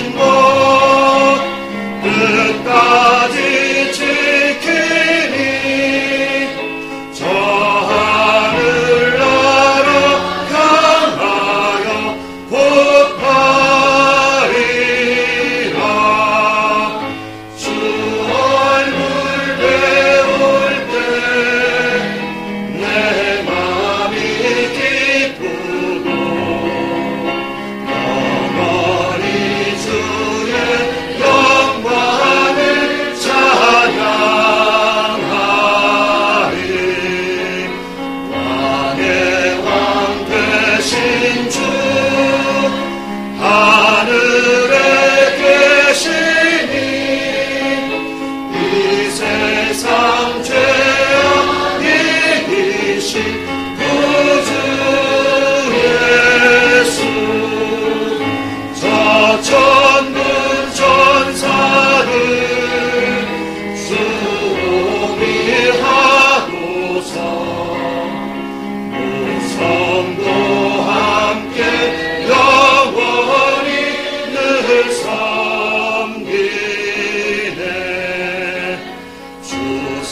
위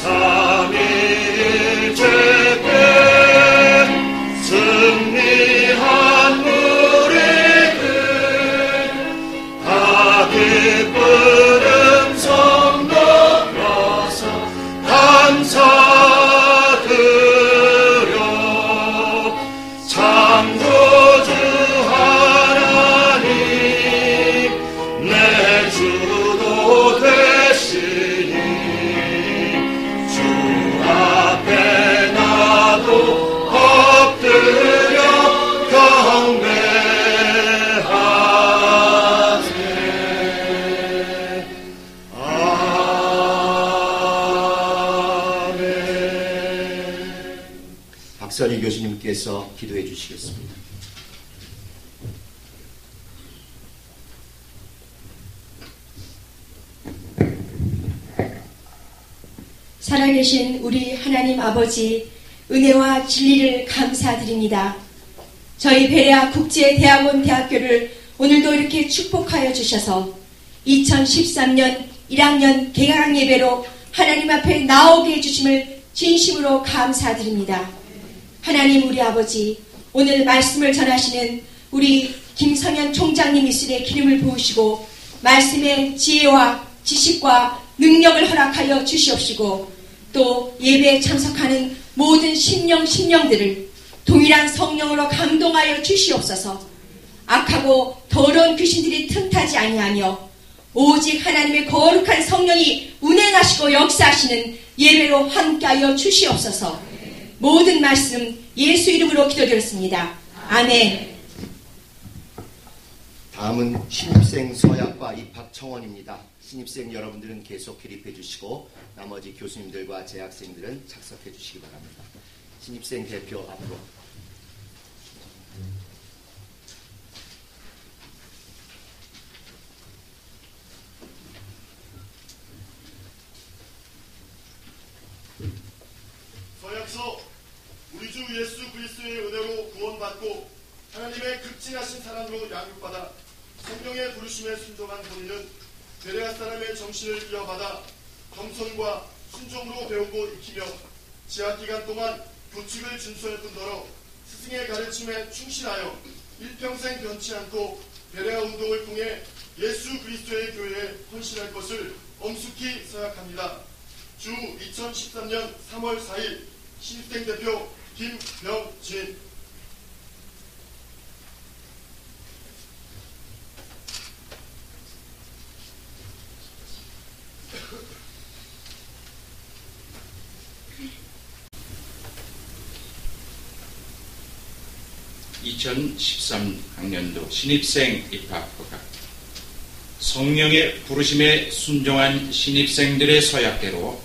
해 기도해 주시겠습니다. 살아계신 우리 하나님 아버지 은혜와 진리를 감사드립니다. 저희 베레아 국제대학원 대학교를 오늘도 이렇게 축복하여 주셔서 2013년 1학년 개강 예배로 하나님 앞에 나오게 해주심을 진심으로 감사드립니다. 하나님 우리 아버지 오늘 말씀을 전하시는 우리 김성현 총장님 이슬에 기름을 부으시고 말씀의 지혜와 지식과 능력을 허락하여 주시옵시고 또 예배에 참석하는 모든 신령 신령들을 동일한 성령으로 감동하여 주시옵소서. 악하고 더러운 귀신들이 틈타지 아니하며 오직 하나님의 거룩한 성령이 운행하시고 역사하시는 예배로 함께하여 주시옵소서 모든 말씀 예수 이름으로 기도드렸습니다. 아멘. 다음은 신입생 서약과 입학 청원입니다. 신입생 여러분들은 계속 기립해 주시고 나머지 교수님들과 재학생들은 착석해 주시기 바랍니다. 신입생 대표 앞으로 서약서 우리 주 예수 그리스도의 은혜로 구원받고 하나님의 극진하신 사랑으로 양육받아 성령의 부르심에 순종한 본인은 베레아 사람의 정신을 이어받아 겸손과 순종으로 배우고 익히며 지하 기간 동안 교칙을 준수할 뿐더러 스승의 가르침에 충실하여 일평생 변치 않고 베레아 운동을 통해 예수 그리스도의 교회에 헌신할 것을 엄숙히 서약합니다. 주 2013년 3월 4일 신입생 대표 김병진. (2013학년도) 신입생 입학허가 성령의 부르심에 순종한 신입생들의 서약대로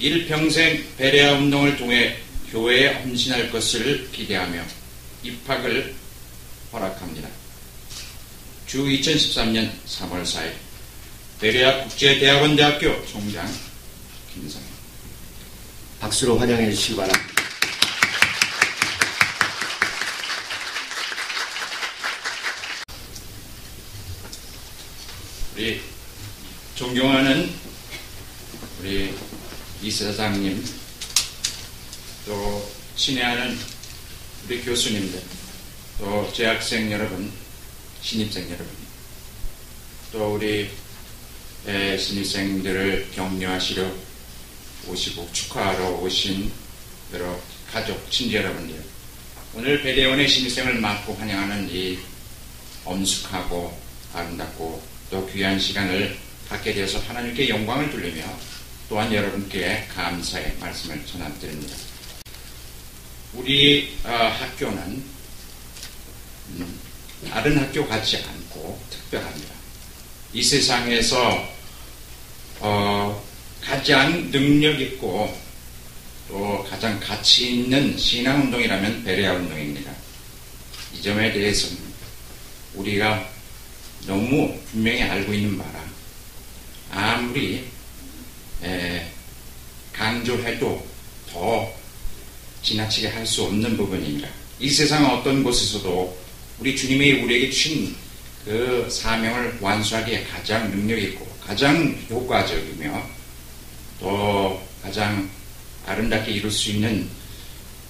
일평생 베레아 운동을 통해 교회에 헌신할 것을 기대하며 입학을 허락합니다. 주 2013년 3월 4일 베레아 국제대학원 대학교 총장 김성 박수로 환영해 주시기 바랍니다. 우리 존경하는 우리 이사장님 또 친애하는 우리 교수님들 또 재학생 여러분 신입생 여러분 또 우리 예, 신입생들을 격려하시려 오시고 축하하러 오신 여러 가족 친지 여러분들 오늘 배대원의 신입생을 맞고 환영하는 이 엄숙하고 아름답고 또 귀한 시간을 갖게 되어서 하나님께 영광을 돌리며 또한 여러분께 감사의 말씀을 전합드립니다. 우리 어, 학교는 음, 다른 학교 같지 않고 특별합니다. 이 세상에서 어, 가장 능력 있고 또 가장 가치 있는 신앙 운동이라면 베레아 운동입니다. 이 점에 대해서는 우리가 너무 분명히 알고 있는 바라 아무리 에, 강조해도 더 지나치게 할 수 없는 부분입니다. 이 세상 어떤 곳에서도 우리 주님이 우리에게 주신 그 사명을 완수하기에 가장 능력 있고 가장 효과적이며 또 가장 아름답게 이룰 수 있는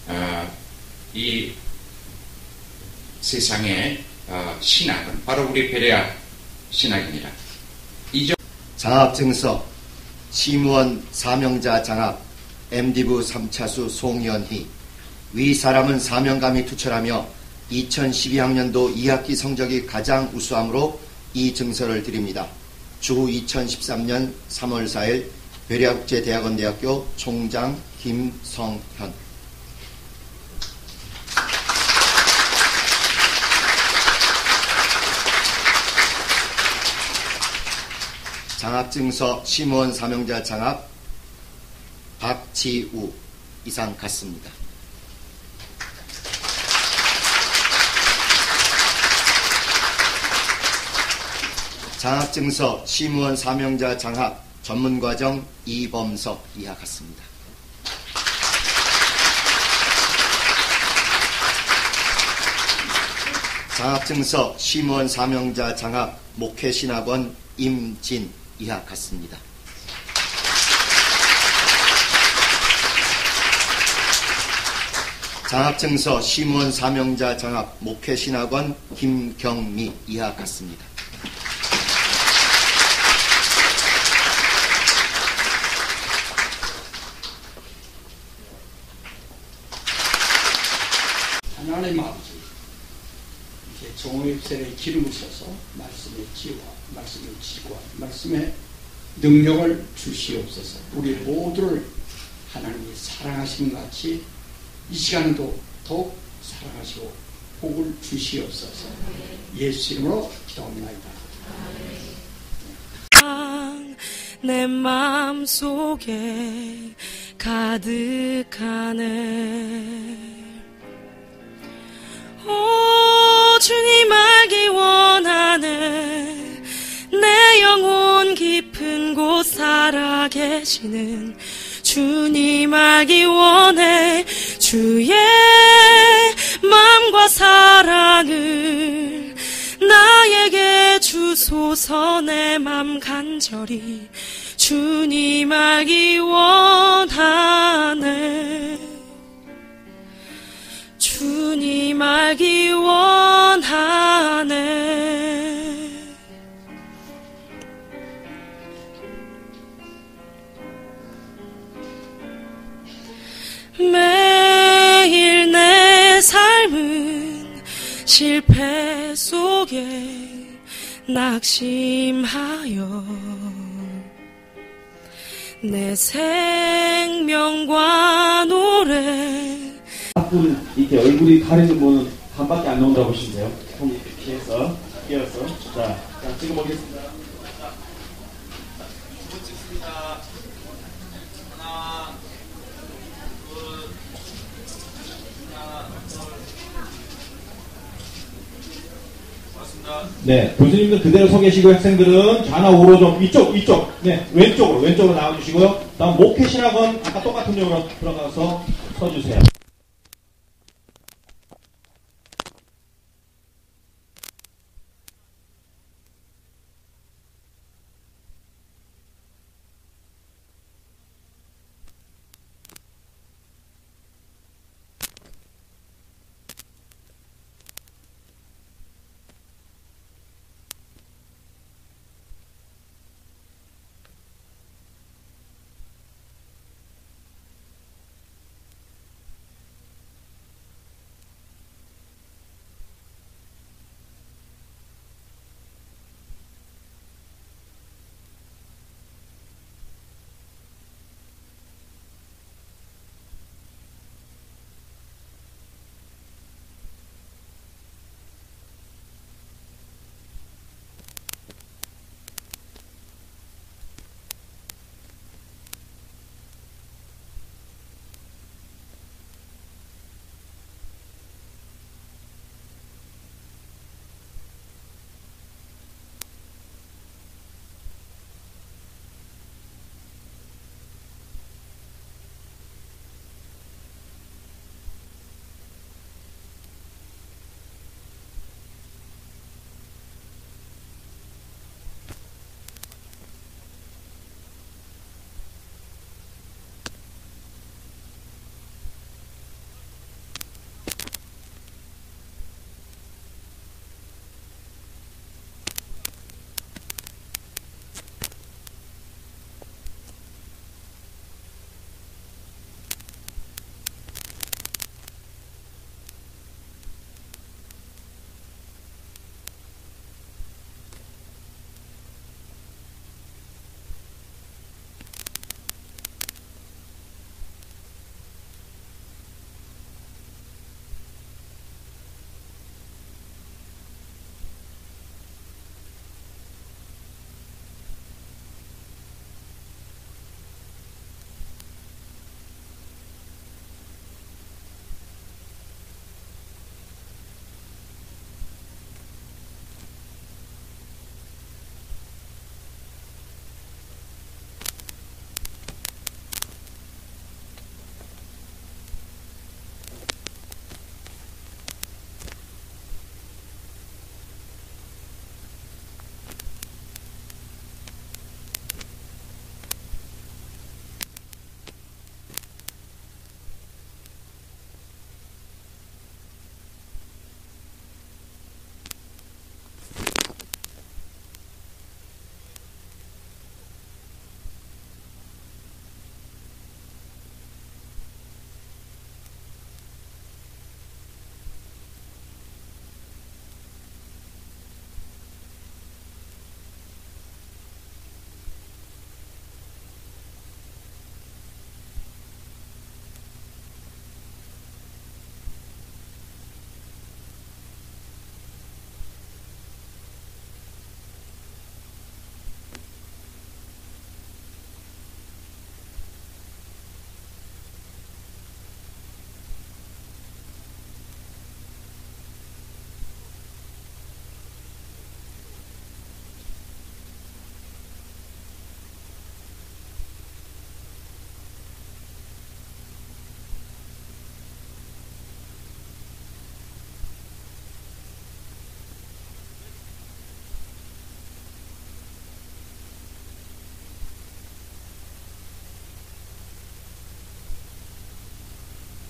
어, 이 세상의 어, 신학은 바로 우리 베레아 신학입니다. 이점 장학증서 시무원 사명자 장학 MD부 3차수 송연희 위 사람은 사명감이 투철하며 2012학년도 2학기 성적이 가장 우수함으로 이 증서를 드립니다. 주 2013년 3월 4일 베리아국제대학원대학교 총장 김성현 장학증서 심원 사명자 장학 박 지우 이상 같습니다. 장학증서 심원 사명자 장학 전문과정 이범석 이하 같습니다. 장학증서 심원 사명자 장학 목회신학원 임진 이하 같습니다. 장학증서 심원 사명자 장학 목회신학원 김경미 이하 같습니다. 하나님 아버지 이제 종업생의 기름을 써서 말씀의 지와 말씀의 지과 말씀의 능력을 주시옵소서 우리 모두를 하나님이 사랑하신 같이 이 시간도 더욱 사랑하시고 복을 주시옵소서. 예수 이름으로 기도합니다. 내 마음속에 가득하네. 오 주님 알기 원하네. 내 영혼 깊은 곳 살아계시는 주님 알기 원해 주의 마음과 사랑을 나에게 주소서 내 맘 간절히 주님 알기 원하네. 주님 알기 원하네 실패 속에 낙심하여 내 생명과 노래 분 이렇게 얼굴이 가리는 분은 반밖에 안 나온다고 보시면 돼요. 손 이렇게 해서 끼어서 자, 자 찍어 보겠습니다. 네, 교수님들 그대로 서 계시고 학생들은 좌나 우로 좀 이쪽, 이쪽, 네, 왼쪽으로, 왼쪽으로 나와주시고요. 다음 목회 신학원 아까 똑같은 쪽으로 들어가서 서주세요.